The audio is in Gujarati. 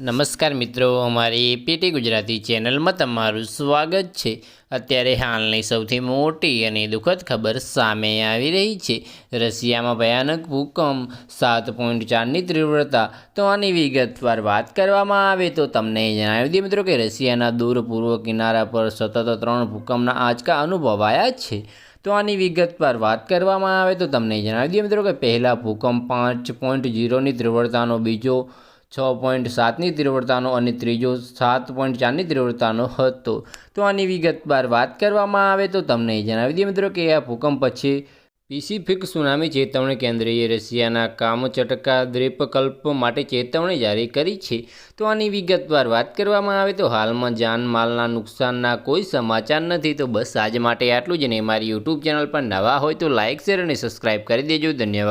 નમસ્કાર મિત્રો, અમારી એપીટી ગુજરાતી ચેનલમાં તમારું સ્વાગત છે. અત્યારે હાલની સૌથી મોટી અને દુઃખદ ખબર સામે આવી રહી છે. રશિયામાં ભયાનક ભૂકંપ, સાત પોઈન્ટ ચારની તીવ્રતા. તો આની વિગતવાર વાત કરવામાં આવે તો તમને જણાવી દઈએ મિત્રો કે રશિયાના દૂર પૂર્વ કિનારા પર સતત ત્રણ ભૂકંપના આંચકા અનુભવાયા છે. તો આની વિગતવાર વાત કરવામાં આવે તો તમને જણાવી દઈએ મિત્રો કે પહેલા ભૂકંપ પાંચ પોઈન્ટ ઝીરોની તીવ્રતાનો બીજો છ પોઈન્ટ સાતની તીવ્રતાનો અને ત્રીજો સાત પોઈન્ટ ચારની તીવ્રતાનો હતો. તો આની વિગતવાર વાત કરવામાં આવે તો તમને જણાવી દઈએ મિત્રો કે આ ભૂકંપ પછી પેસિફિક સુનામી ચેતવણી કેન્દ્રીય રશિયાના કામચટકા દ્વીપકલ્પ માટે ચેતવણી જારી કરી છે. તો આની વિગતવાર વાત કરવામાં આવે તો હાલમાં જાનમાલના નુકસાનના કોઈ સમાચાર નથી. તો બસ આજ માટે આટલું જ ને મારી યુટ્યુબ ચેનલ પર નવા હોય તો લાઇક શેર અને સબસ્ક્રાઇબ કરી દેજો. ધન્યવાદ.